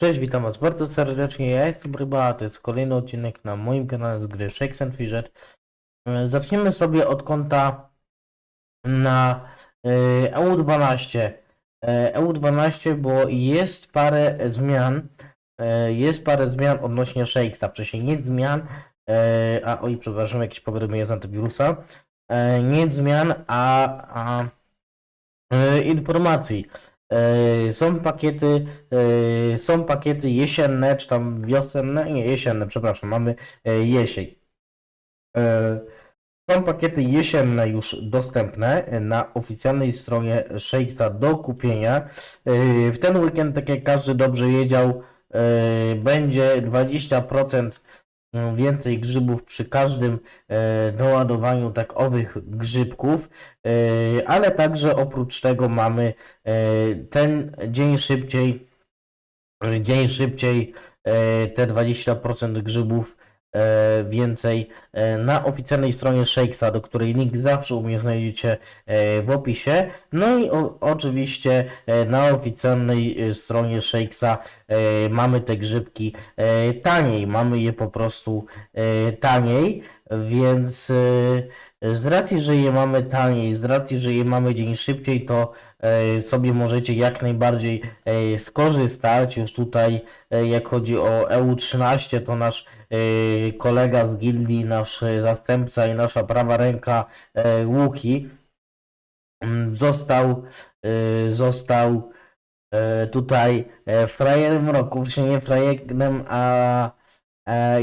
Cześć, witam was bardzo serdecznie, ja jestem Ryba, a to jest kolejny odcinek na moim kanale z gry Shakes and Fidget. E, Zaczniemy sobie od konta na e, EU12. E, EU12, bo jest parę zmian, e, jest parę zmian odnośnie Shakesa, wcześniej nie zmian, e, a oj, przepraszam, jakieś powiadomienie z antywirusa, E, nie zmian, a, a e, informacji. E, Są pakiety, e, są pakiety jesienne, czy tam wiosenne, nie jesienne, przepraszam, mamy e, jesień. Są pakiety jesienne już dostępne na oficjalnej stronie Shakesa do kupienia. W ten weekend, tak jak każdy dobrze wiedział, będzie 20% więcej grzybów przy każdym e, doładowaniu tak owych grzybków, e, ale także oprócz tego mamy e, ten dzień szybciej, dzień szybciej e, te 20% grzybów e, więcej e, na oficjalnej stronie Shakesa, do której link zawsze u mnie znajdziecie e, w opisie. No i o, oczywiście e, na oficjalnej e, stronie Shakesa e, mamy te grzybki e, taniej, mamy je po prostu e, taniej, więc e, z racji, że je mamy taniej, z racji, że je mamy dzień szybciej, to e, sobie możecie jak najbardziej e, skorzystać. Już tutaj, e, jak chodzi o EU13, to nasz kolega z gildii, nasz zastępca i nasza prawa ręka Łuki mm, został, został tutaj frajerem roku, czy nie frajerem, a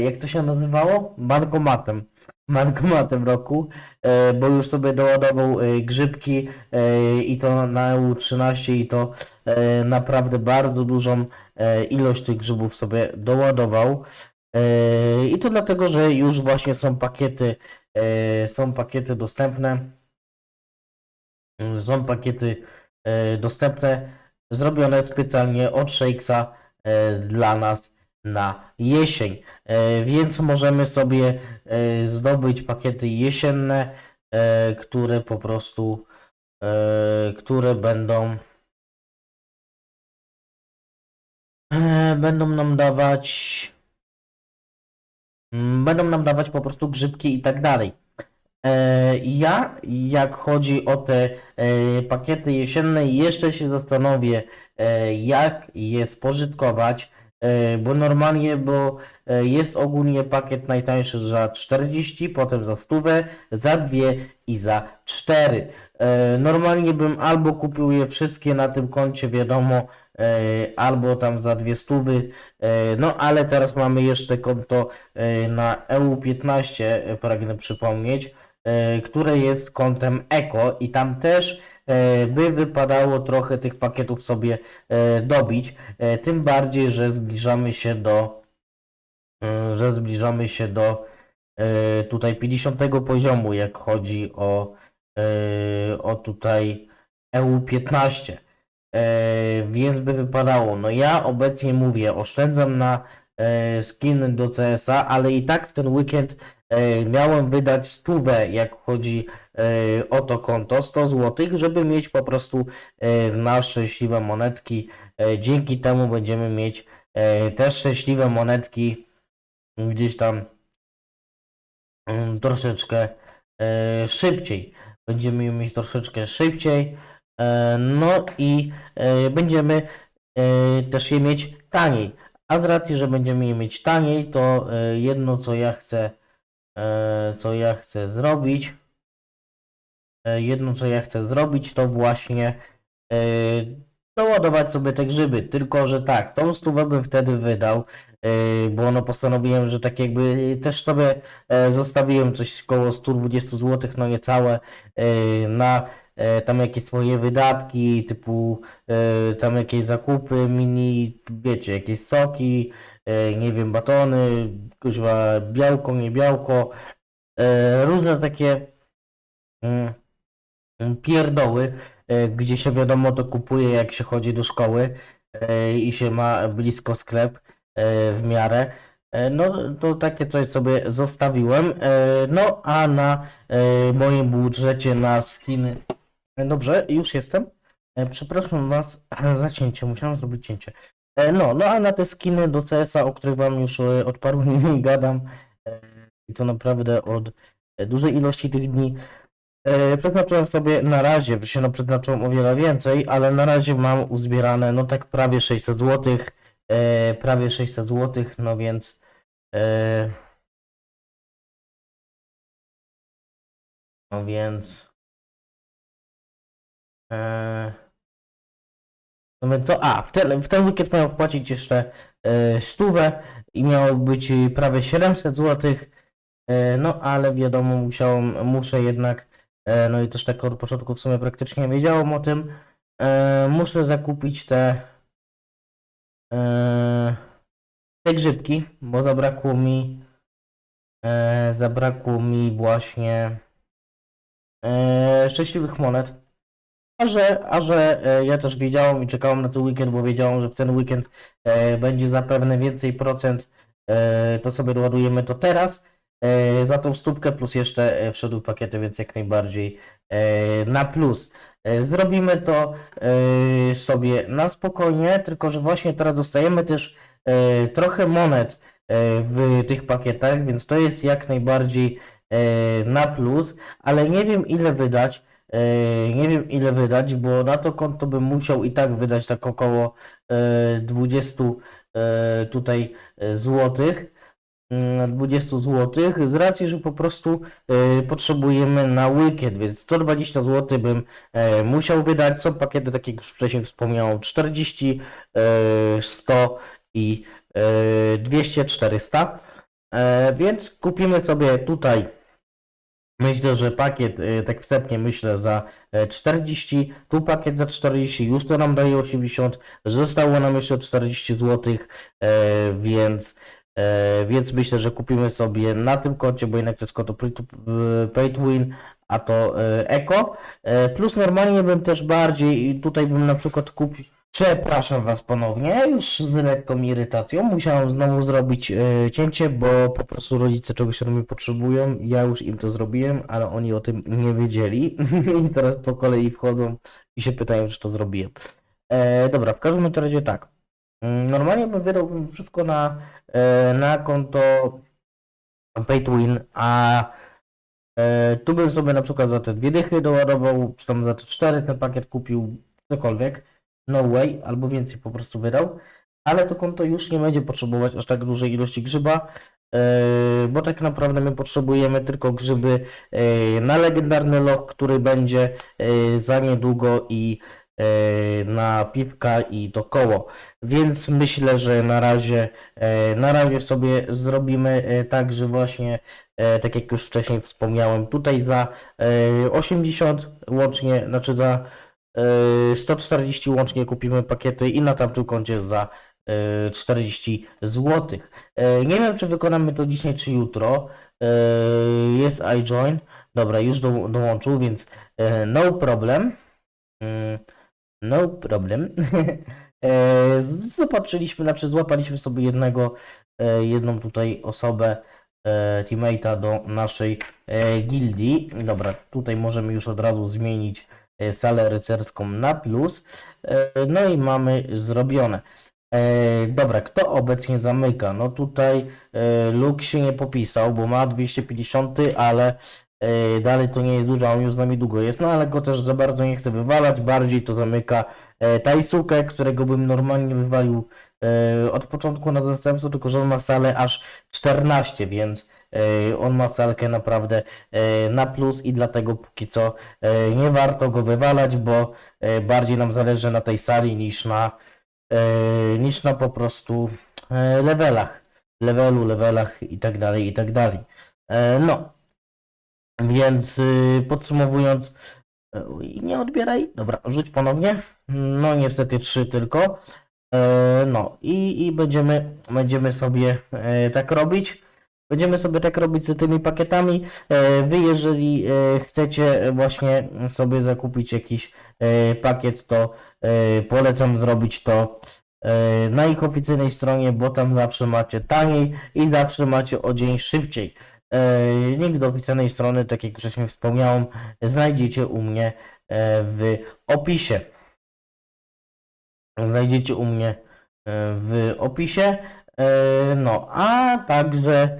jak to się nazywało? Bankomatem. Bankomatem roku, e, bo już sobie doładował e, grzybki e, i to na EU13 i to naprawdę bardzo dużą ilość tych grzybów sobie doładował. I to dlatego, że już właśnie są pakiety, są pakiety dostępne. Są pakiety dostępne, zrobione specjalnie od Shakesa dla nas na jesień. E, Więc możemy sobie e, zdobyć pakiety jesienne, e, które po prostu, które będą będą nam dawać mm, będą nam dawać po prostu grzybki i tak dalej. Ja, jak chodzi o te pakiety jesienne, jeszcze się zastanowię, jak je spożytkować, bo normalnie, bo e, jest ogólnie pakiet najtańszy za 40, potem za 100, za 2 i za 4. E, Normalnie bym albo kupił je wszystkie na tym koncie, wiadomo, e, albo tam za dwie stówy, e, no ale teraz mamy jeszcze konto e, na EU15, e, pragnę przypomnieć, e, które jest kontem Eko i tam też e, by wypadało trochę tych pakietów sobie e, dobić, e, tym bardziej, że zbliżamy się do e, że zbliżamy się do e, tutaj 50 poziomu, jak chodzi o, e, o tutaj EU15. E, więc by wypadało, no ja obecnie mówię, oszczędzam na e, skiny do CS-a, ale i tak w ten weekend e, miałem wydać stówę, jak chodzi e, o to konto, 100 zł, żeby mieć po prostu na szczęśliwe monetki. Dzięki temu będziemy mieć też szczęśliwe monetki gdzieś tam mm, troszeczkę szybciej. Będziemy je mieć troszeczkę szybciej. No i będziemy też je mieć taniej. A z racji, że będziemy je mieć taniej, to e, jedno co ja chcę, e, co ja chcę zrobić, e, jedno co ja chcę zrobić, to właśnie doładować sobie te grzyby. Tylko, że tak, tą stówę bym wtedy wydał, bo no postanowiłem, że tak jakby też sobie zostawiłem coś koło 120 zł, no niecałe, na tam jakieś swoje wydatki, typu e, tam jakieś zakupy mini, wiecie, jakieś soki, e, nie wiem, batony, kuźwa, białko, nie białko, e, różne takie mm, mm, pierdoły, e, gdzie się wiadomo to kupuje jak się chodzi do szkoły e, i się ma blisko sklep e, w miarę. E, No to takie coś sobie zostawiłem. E, No a na e, moim budżecie na skiny. E, Dobrze, już jestem. E, Przepraszam Was za cięcie, musiałem zrobić cięcie. E, No, no a na te skiny do CS-a, o których wam już od paru dni gadam, i to naprawdę od dużej ilości tych dni, przeznaczyłem sobie na razie, że się no przeznaczyłem o wiele więcej, ale na razie mam uzbierane no tak prawie 600 zł, prawie 600 zł, no więc no więc e, no więc co? A, w ten, w ten weekend miał wpłacić jeszcze e, stówę i miało być prawie 700 zł. E, no ale wiadomo, musiałem, muszę jednak, e, no i też tak od początku w sumie praktycznie wiedziałem o tym, e, muszę zakupić te, e, te grzybki, bo zabrakło mi, e, zabrakło mi właśnie e, szczęśliwych monet. A że, a że e, ja też wiedziałem i czekałem na ten weekend, bo wiedziałem, że w ten weekend e, będzie zapewne więcej procent, e, to sobie doładujemy to teraz. Za tą stówkę plus jeszcze wszedł pakiety, więc jak najbardziej na plus. Zrobimy to sobie na spokojnie, tylko że właśnie teraz dostajemy też trochę monet w tych pakietach, więc to jest jak najbardziej na plus, ale nie wiem ile wydać. E, Nie wiem ile wydać, bo na to konto bym musiał i tak wydać tak około e, 20 e, tutaj e, złotych. mm, 20 złotych z racji, że po prostu e, potrzebujemy na weekend, więc 120 zł bym e, musiał wydać. Są pakiety, tak jak już wcześniej wspomniałem, 40, e, 100 i e, 200, 400. E, Więc kupimy sobie tutaj Myślę, że pakiet, y, tak wstępnie myślę, za e, 40, tu pakiet za 40, już to nam daje 80, zostało nam jeszcze 40 zł, e, więc, e, więc myślę, że kupimy sobie na tym koncie, bo jednak to jest konto pay to, e, win, a to e, eko, e, plus normalnie bym też bardziej, tutaj bym na przykład kupił, Przepraszam Was ponownie, już z lekką irytacją. Musiałem znowu zrobić e, cięcie, bo po prostu rodzice czegoś ode mnie potrzebują. Ja już im to zrobiłem, ale oni o tym nie wiedzieli. I teraz po kolei wchodzą i się pytają, czy to zrobiłem. E, dobra, w każdym razie tak. Mm, Normalnie bym wydał wszystko na, e, na konto Pay to Win, a e, tu bym sobie na przykład za te dwie dychy doładował, czy tam za te cztery ten pakiet kupił, cokolwiek no way, albo więcej po prostu wydał, ale to konto już nie będzie potrzebować aż tak dużej ilości grzyba, yy, bo tak naprawdę my potrzebujemy tylko grzyby yy, na legendarny log, który będzie yy, za niedługo i na piwka i to koło. Więc myślę, że na razie, na razie sobie zrobimy tak, że właśnie, tak jak już wcześniej wspomniałem, tutaj za yy, 80 łącznie, znaczy za 140 łącznie kupimy pakiety i na tamtym koncie za yy, 40 zł. Yy, Nie wiem, czy wykonamy to dzisiaj, czy jutro. Yy, Jest iJoin. Dobra, już do, dołączył, więc yy, no problem. Yy, No problem. Yy, Zobaczyliśmy, znaczy złapaliśmy sobie jednego, yy, jedną tutaj osobę, yy, teammate'a do naszej yy, gildii. Dobra, tutaj możemy już od razu zmienić salę rycerską na plus. E, No i mamy zrobione. E, Dobra, kto obecnie zamyka? No tutaj e, Luke się nie popisał, bo ma 250, ale e, dalej to nie jest dużo, on już z nami długo jest, no ale go też za bardzo nie chcę wywalać, bardziej to zamyka e, Taisuke, którego bym normalnie wywalił e, od początku na zastępstwo, tylko że on ma salę aż 14, więc e, on ma salkę naprawdę na plus i dlatego póki co nie warto go wywalać, bo bardziej nam zależy na tej sali niż na niż na po prostu levelach, levelu, levelach i tak dalej, i tak dalej. No, więc y, podsumowując, uj, nie odbieraj, dobra, rzuć ponownie, no niestety trzy tylko, no i, i będziemy, będziemy sobie tak robić. Będziemy sobie tak robić z tymi pakietami. E, Wy, jeżeli e, chcecie właśnie sobie zakupić jakiś e, pakiet, to polecam zrobić to na ich oficjalnej stronie, bo tam zawsze macie taniej i zawsze macie o dzień szybciej. Link do oficjalnej strony, tak jak wcześniej wspomniałem, znajdziecie u mnie w opisie. Znajdziecie u mnie w opisie. No, a także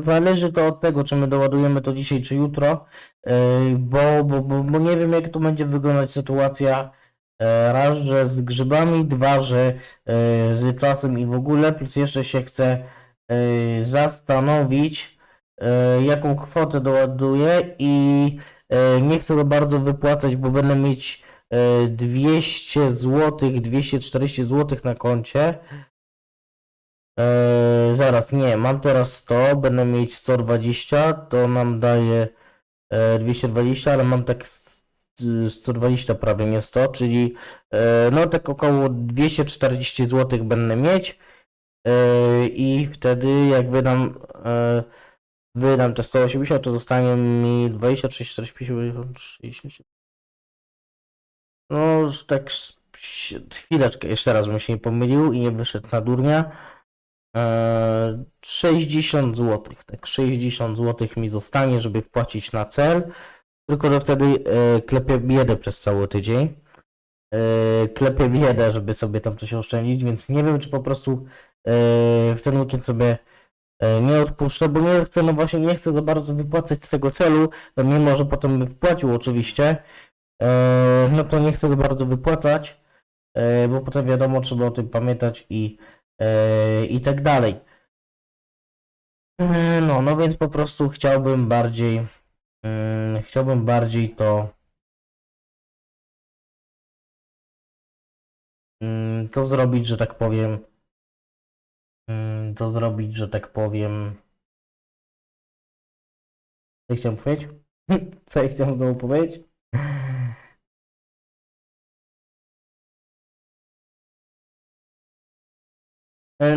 zależy to od tego, czy my doładujemy to dzisiaj, czy jutro, e, bo, bo, bo, bo nie wiem, jak to będzie wyglądać sytuacja. e, Raz, że z grzybami, dwa, że e, z czasem i w ogóle, plus jeszcze się chcę e, zastanowić, e, jaką kwotę doładuję i e, nie chcę za bardzo wypłacać, bo będę mieć e, 200 zł, 240 zł na koncie. E, zaraz, nie, mam teraz 100, będę mieć 120, to nam daje e, 220, ale mam tak s- s- 120 prawie, nie 100, czyli e, no tak około 240 zł będę mieć e, i wtedy jak wydam e, wydam te 180, to zostanie mi 20, 30, 40, 50, 60. No tak chwileczkę, jeszcze raz bym się nie pomylił i nie wyszedł na durnia. Eee, 60 zł, tak 60 zł mi zostanie, żeby wpłacić na cel. Tylko że wtedy e, klepię biedę przez cały tydzień. E, klepię biedę, żeby sobie tam coś oszczędzić, więc nie wiem, czy po prostu e, w ten weekend sobie e, nie odpuszczę, bo nie chcę, no właśnie nie chcę za bardzo wypłacać z tego celu, no mimo że potem bym wpłacił oczywiście, e, no to nie chcę za bardzo wypłacać, e, bo potem wiadomo, trzeba o tym pamiętać i e, i tak dalej. E, No, no więc po prostu chciałbym bardziej, mm, chciałbym bardziej to, to zrobić, że tak powiem, to zrobić, że tak powiem, co ja chciałem powiedzieć? Co ja chciałem znowu powiedzieć?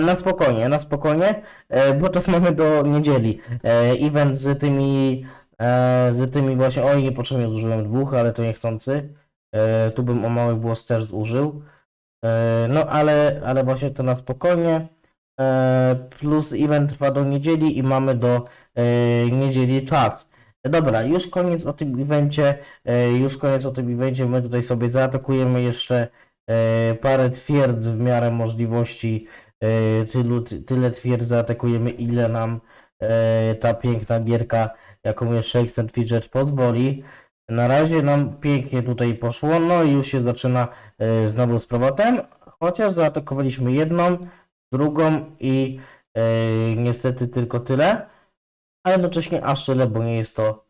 Na spokojnie, na spokojnie, e, bo czas mamy do niedzieli. E, Event z tymi, e, z tymi właśnie, oj, niepotrzebnie zużyłem dwóch, ale to niechcący. E, Tu bym o mały włos też zużył. E, No ale, ale właśnie to na spokojnie. E, Plus event trwa do niedzieli i mamy do e, niedzieli czas. E, Dobra, już koniec o tym evencie, e, już koniec o tym evencie, my tutaj sobie zaatakujemy jeszcze e, parę twierdz w miarę możliwości e, tylu, ty, tyle twierdz zaatakujemy, ile nam e, ta piękna gierka, jaką jest Shakes and Fidget pozwoli. Na razie nam pięknie tutaj poszło, no i już się zaczyna e, znowu z powrotem, chociaż zaatakowaliśmy jedną, drugą i e, niestety tylko tyle, a jednocześnie aż tyle, bo nie jest to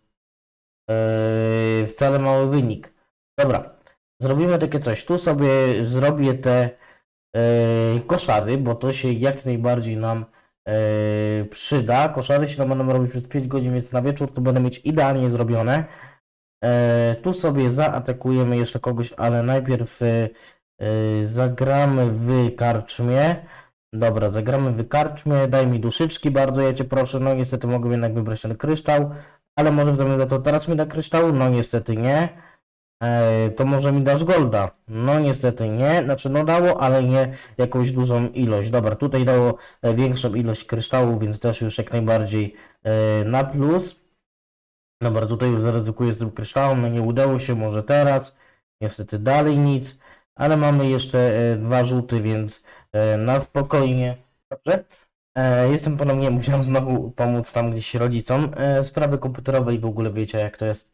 e, wcale mały wynik. Dobra, zrobimy takie coś, tu sobie zrobię te e, koszary, bo to się jak najbardziej nam e, przyda. Koszary się nam będą robić przez 5 godzin, więc na wieczór to będę mieć idealnie zrobione. E, tu sobie zaatakujemy jeszcze kogoś, ale najpierw e, e, zagramy w karczmie. Dobra, zagramy w karczmie. Daj mi duszyczki bardzo, ja cię proszę. No niestety mogę jednak wybrać ten kryształ, ale może w zamian za to teraz mi da kryształ? No niestety nie. E, to może mi dasz golda? No niestety nie, znaczy no dało, ale nie jakąś dużą ilość. Dobra, tutaj dało e, większą ilość kryształów, więc też już jak najbardziej e, na plus. Dobra, tutaj już zaryzykuję z tym kryształem, no nie udało się, może teraz. Niestety dalej nic, ale mamy jeszcze dwa rzuty, więc na spokojnie. Dobrze? Jestem ponownie, musiałem znowu pomóc tam gdzieś rodzicom. Sprawy komputerowe i w ogóle wiecie jak to jest.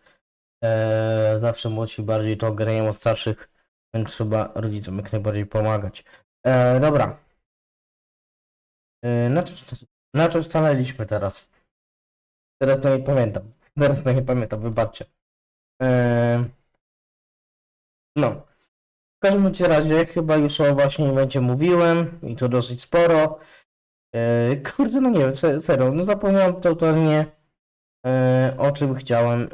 E, zawsze młodsi bardziej to grają od starszych, więc trzeba rodzicom jak najbardziej pomagać. E, dobra. E, na, czym, na czym stanęliśmy teraz? Teraz to nie pamiętam. Teraz to nie pamiętam, wybaczcie. No. W każdym razie chyba już o właśnie evencie mówiłem i to dosyć sporo. E, kurde, no nie wiem, se- serio, no zapomniałem totalnie o czym chciałem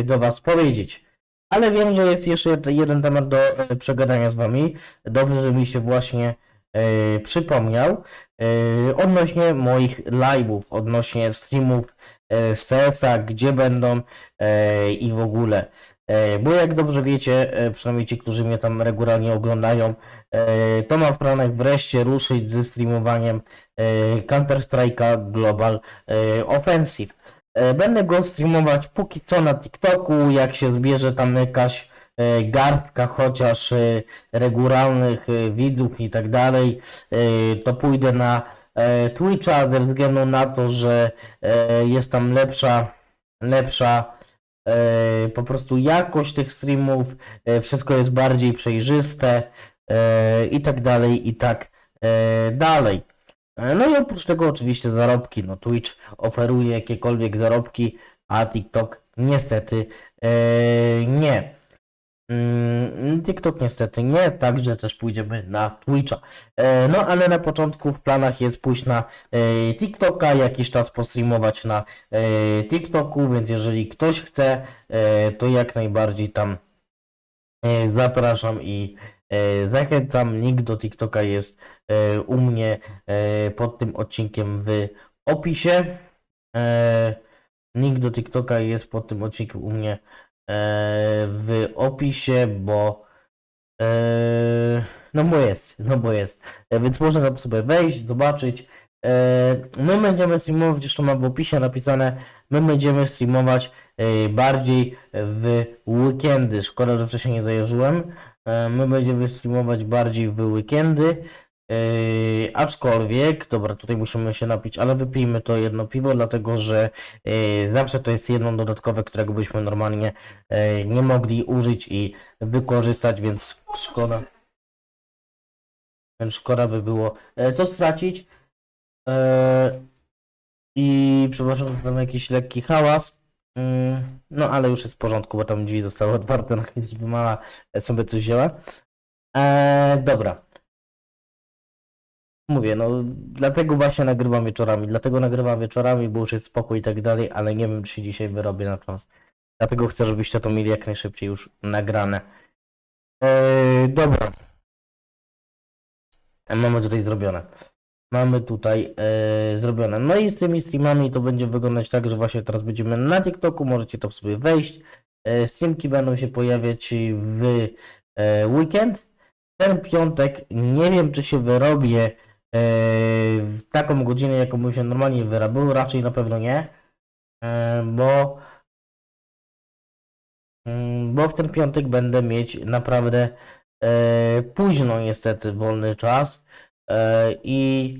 e, do Was powiedzieć. Ale wiem, że jest jeszcze jed- jeden temat do e, przegadania z Wami. Dobrze, że mi się właśnie e, przypomniał. E, odnośnie moich live'ów, odnośnie streamów e, z CS-a, gdzie będą e, i w ogóle. E, bo jak dobrze wiecie, e, przynajmniej ci, którzy mnie tam regularnie oglądają, e, to w planach wreszcie ruszyć ze streamowaniem e, Counter-Strike'a Global e, Offensive. E, Będę go streamować póki co na TikToku, jak się zbierze tam jakaś e, garstka chociaż e, regularnych widzów i tak dalej, to pójdę na Twitcha ze względu na to, że jest tam lepsza, lepsza po prostu jakość tych streamów, wszystko jest bardziej przejrzyste i tak dalej, i tak dalej. E, No i oprócz tego oczywiście zarobki, no Twitch oferuje jakiekolwiek zarobki, a TikTok niestety e, nie. Mm, TikTok niestety nie, także też pójdziemy na Twitcha. E, No ale na początku w planach jest pójść na TikToka, jakiś czas postreamować na TikToku, więc jeżeli ktoś chce, to jak najbardziej tam zapraszam i zachęcam. Link do TikToka jest e, u mnie e, pod tym odcinkiem w opisie. E, Link do TikToka jest pod tym odcinkiem u mnie e, w opisie, bo e, no bo jest, no bo jest. E, Więc można tam sobie wejść, zobaczyć. E, My będziemy streamować, jeszcze mam w opisie napisane, my będziemy streamować e, bardziej w weekendy. Szkoda, że wcześniej nie zajarzyłem. E, My będziemy streamować bardziej w weekendy. Yy, aczkolwiek, dobra, tutaj musimy się napić, ale wypijmy to jedno piwo, dlatego że yy, zawsze to jest jedno dodatkowe, którego byśmy normalnie yy, nie mogli użyć i wykorzystać, więc szkoda. Więc szkoda by było yy, to stracić. Yy, I przepraszam, że tam jakiś lekki hałas. Yy, no ale już jest w porządku, bo tam drzwi zostały otwarte, na chwilę, żeby mama sobie coś wzięła. Eee, dobra. Mówię, no dlatego właśnie nagrywam wieczorami, dlatego nagrywam wieczorami, bo już jest spokój i tak dalej, ale nie wiem, czy dzisiaj wyrobię na czas. Dlatego chcę, żebyście to mieli jak najszybciej już nagrane. Eee, dobra. Mamy tutaj zrobione. Mamy tutaj e, zrobione. No i z tymi streamami to będzie wyglądać tak, że właśnie teraz będziemy na TikToku, możecie to sobie wejść. E, streamki będą się pojawiać w e, weekend. Ten piątek nie wiem, czy się wyrobię e, w taką godzinę, jaką bym się normalnie wyrabiał, raczej na pewno nie, e, bo mm, bo w ten piątek będę mieć naprawdę e, późno niestety wolny czas i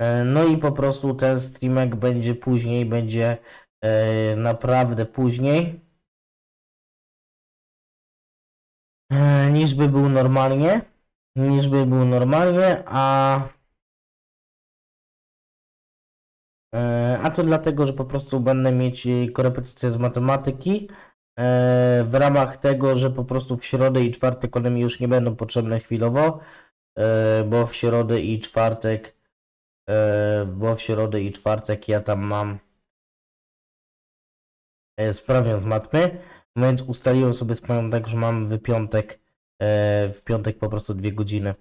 e, no i po prostu ten streamek będzie później, będzie e, naprawdę później. E, niż by był normalnie, niż by był normalnie, a E, A to dlatego, że po prostu będę mieć e, korepetycję z matematyki e, w ramach tego, że po prostu w środę i czwartek one mi już nie będą potrzebne chwilowo, e, bo w środę i czwartek, e, bo w środę i czwartek ja tam mam e, sprawę z matmy, więc ustaliłem sobie panią tak, że mam w piątek, e, w piątek po prostu dwie godziny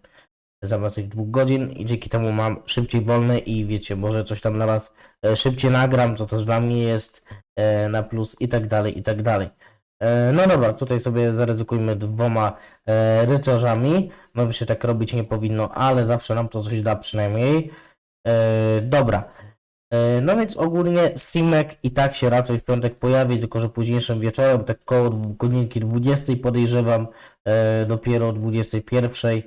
zamiast tych dwóch godzin i dzięki temu mam szybciej wolne i wiecie, może coś tam na e, szybciej nagram, co też dla mnie jest e, na plus i tak dalej, i tak dalej. E, No dobra, tutaj sobie zaryzykujmy dwoma e, rycerzami. No się tak robić nie powinno, ale zawsze nam to coś da przynajmniej. E, Dobra. E, No więc ogólnie streamek i tak się raczej w piątek pojawi, tylko że późniejszym wieczorem, tak koło godzinki 20 podejrzewam, e, dopiero o 21.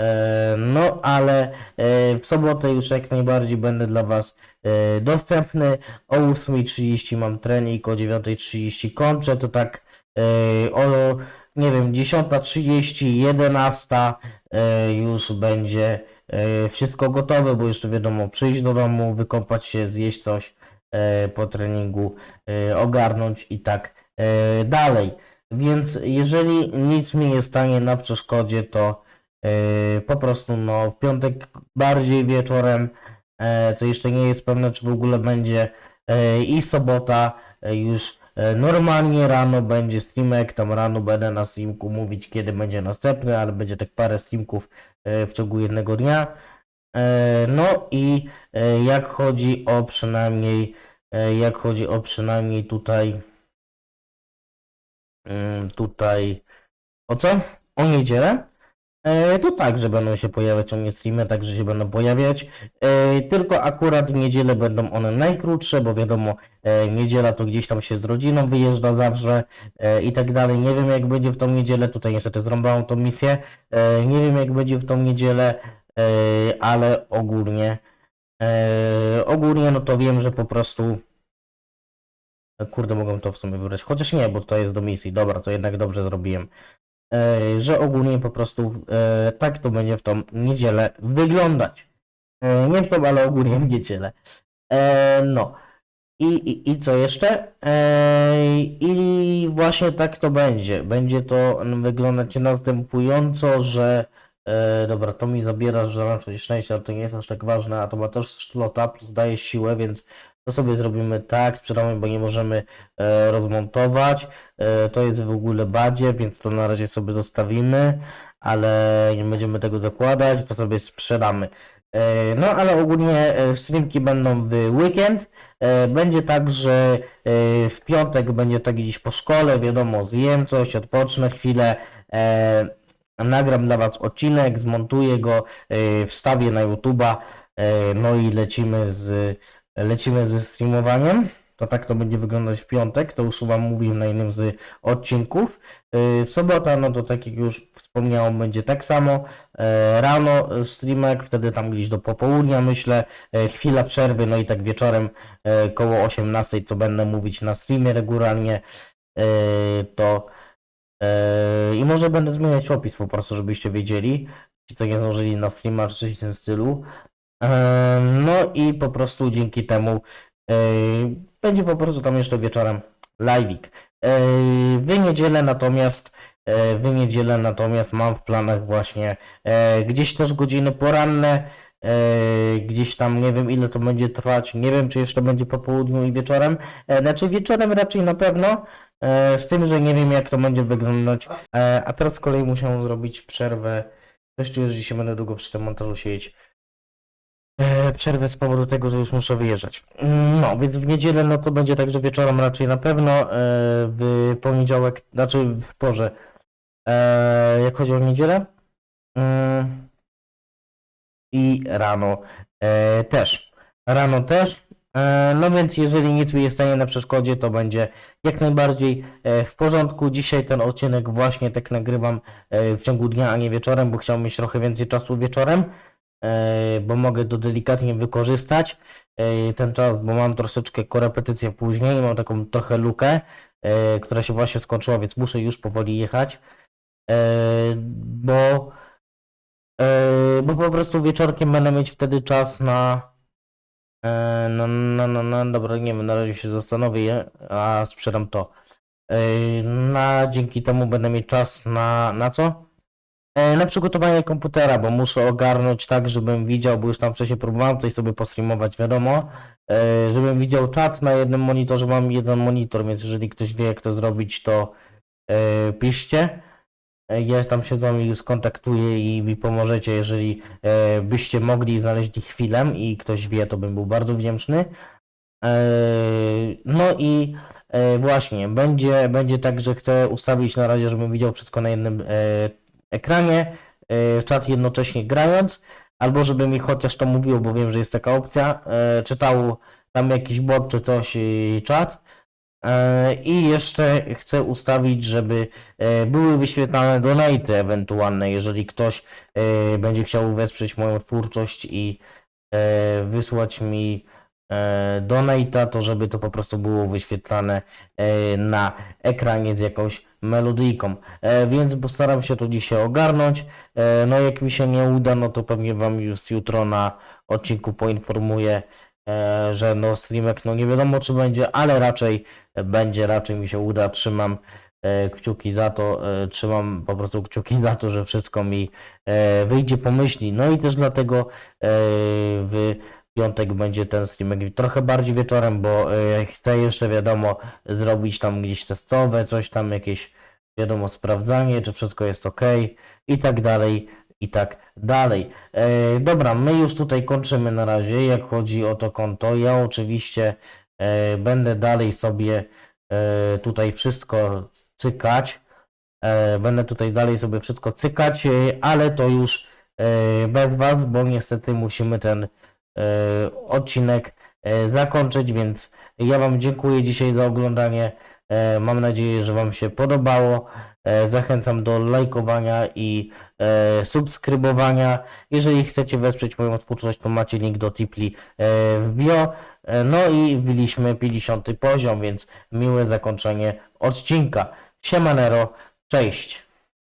E, No, ale e, w sobotę już jak najbardziej będę dla Was e, dostępny. O 8.30 mam trening, o 9.30 kończę. To tak o, nie wiem, 10.30, 11.00 e, już będzie wszystko gotowe, bo jeszcze wiadomo, przyjść do domu, wykąpać się, zjeść coś po treningu, ogarnąć i tak dalej. Więc jeżeli nic mi nie stanie na przeszkodzie, to po prostu no w piątek bardziej wieczorem, e, co jeszcze nie jest pewne, czy w ogóle będzie e, i sobota e, już normalnie rano będzie streamek, tam rano będę na streamku mówić kiedy będzie następny, ale będzie tak parę streamków w ciągu jednego dnia. No i jak chodzi o przynajmniej, jak chodzi o przynajmniej tutaj, mm, tutaj, o co? O niedzielę. E, to także będą się pojawiać u mnie streamy, także się będą pojawiać. E, tylko akurat w niedzielę będą one najkrótsze, bo wiadomo, e, niedziela to gdzieś tam się z rodziną wyjeżdża zawsze i tak dalej. Nie wiem jak będzie w tą niedzielę, tutaj niestety zrąbałem tą misję. Nie wiem jak będzie w tą niedzielę, ale ogólnie, ogólnie no to wiem, że po prostu Kurde, mogłem to w sumie wybrać. Chociaż nie, bo to jest do misji. Dobra, to jednak dobrze zrobiłem. E, że ogólnie po prostu e, tak to będzie w tą niedzielę wyglądać. E, nie w tą, ale ogólnie w niedzielę. No. I, i, I co jeszcze? I właśnie tak to będzie. Będzie to wyglądać następująco, że dobra, to mi zabiera że raczej szczęście, ale to nie jest aż tak ważne, a to ma też slota, plus daje siłę, więc to sobie zrobimy tak, sprzedamy, bo nie możemy e, rozmontować. E, to jest w ogóle badzie, więc to na razie sobie zostawimy, ale nie będziemy tego dokładać, to sobie sprzedamy. E, no ale ogólnie e, streamki będą w weekend. E, Będzie tak, że e, w piątek będzie tak gdzieś po szkole, wiadomo, zjem coś, odpocznę chwilę. e, Nagram dla Was odcinek, zmontuję go, e, wstawię na YouTube'a, e, no i lecimy z lecimy ze streamowaniem. To tak to będzie wyglądać w piątek, to już Wam mówiłem na jednym z odcinków. Yy, W sobotę, no to tak jak już wspomniałem, będzie tak samo. E, Rano streamek, wtedy tam gdzieś do popołudnia myślę, e, chwila przerwy, no i tak wieczorem koło 18, co będę mówić na streamie regularnie, to i może będę zmieniać opis po prostu, żebyście wiedzieli, ci co nie zdążyli na streama czy coś w tym stylu. No i po prostu dzięki temu będzie po prostu tam jeszcze wieczorem live'ik. W niedzielę natomiast e, w niedzielę natomiast mam w planach właśnie e, gdzieś też godziny poranne, e, gdzieś tam nie wiem ile to będzie trwać, nie wiem czy jeszcze będzie po południu i wieczorem, znaczy wieczorem raczej na pewno, z tym, że nie wiem jak to będzie wyglądać, a teraz z kolei musiałem zrobić przerwę, też że dzisiaj będę długo przy tym montażu siedzieć. E, przerwę z powodu tego, że już muszę wyjeżdżać. Mm, No, więc w niedzielę no to będzie także wieczorem raczej na pewno. E, w poniedziałek, znaczy w porze. E, jak chodzi o niedzielę. Mm, I rano też. Rano też. No więc jeżeli nic mi nie stanie na przeszkodzie, to będzie jak najbardziej w porządku. Dzisiaj ten odcinek właśnie tak nagrywam w ciągu dnia, a nie wieczorem, bo chciałem mieć trochę więcej czasu wieczorem bo mogę to delikatnie wykorzystać e, ten czas, bo mam troszeczkę korepetycję później, mam taką trochę lukę, e, która się właśnie skończyła, więc muszę już powoli jechać, e, bo, e, bo po prostu wieczorkiem będę mieć wtedy czas na e, na, na, na, na dobra, nie wiem, na razie się zastanowię, a sprzedam to. E, Na, dzięki temu będę mieć czas na, na co? E, Na przygotowanie komputera, bo muszę ogarnąć tak, żebym widział, bo już tam wcześniej próbowałem tutaj sobie postreamować, wiadomo, e, żebym widział czat na jednym monitorze, mam jeden monitor, więc jeżeli ktoś wie jak to zrobić, to e, piszcie. E, Ja tam się z wami skontaktuję i mi pomożecie, jeżeli e, byście mogli znaleźli chwilę i ktoś wie, to bym był bardzo wdzięczny. E, No i e, właśnie, będzie, będzie tak, że chcę ustawić na razie, żebym widział wszystko na jednym e, ekranie, e, czat jednocześnie grając, albo żeby mi chociaż to mówiło, bo wiem, że jest taka opcja, e, czytał tam jakiś bot czy coś czat. E, I jeszcze chcę ustawić, żeby były wyświetlane donaty ewentualne, jeżeli ktoś będzie chciał wesprzeć moją twórczość i wysłać mi e, donata, to żeby to po prostu było wyświetlane e, na ekranie z jakąś melodyjką. E, więc postaram się to dzisiaj ogarnąć. No jak mi się nie uda, no to pewnie wam już jutro na odcinku poinformuję, że no streamek no nie wiadomo czy będzie, ale raczej będzie, raczej mi się uda. Trzymam kciuki za to, trzymam po prostu kciuki za to, że wszystko mi wyjdzie po myśli. No i też dlatego e, w piątek będzie ten streamek trochę bardziej wieczorem, bo e, chcę jeszcze wiadomo zrobić tam gdzieś testowe, coś tam jakieś wiadomo sprawdzanie, czy wszystko jest ok i tak dalej i tak dalej. E, dobra, my już tutaj kończymy na razie, jak chodzi o to konto. Ja oczywiście e, będę dalej sobie e, tutaj wszystko cykać. E, Będę tutaj dalej sobie wszystko cykać, e, ale to już e, bez Was, bo niestety musimy ten odcinek e, zakończyć, więc ja Wam dziękuję dzisiaj za oglądanie. E, Mam nadzieję, że Wam się podobało. E, Zachęcam do lajkowania i e, subskrybowania. Jeżeli chcecie wesprzeć moją twórczość, to macie link do Tipli e, w bio. E, No i wbiliśmy 50 poziom, więc miłe zakończenie odcinka. Siemanero, cześć!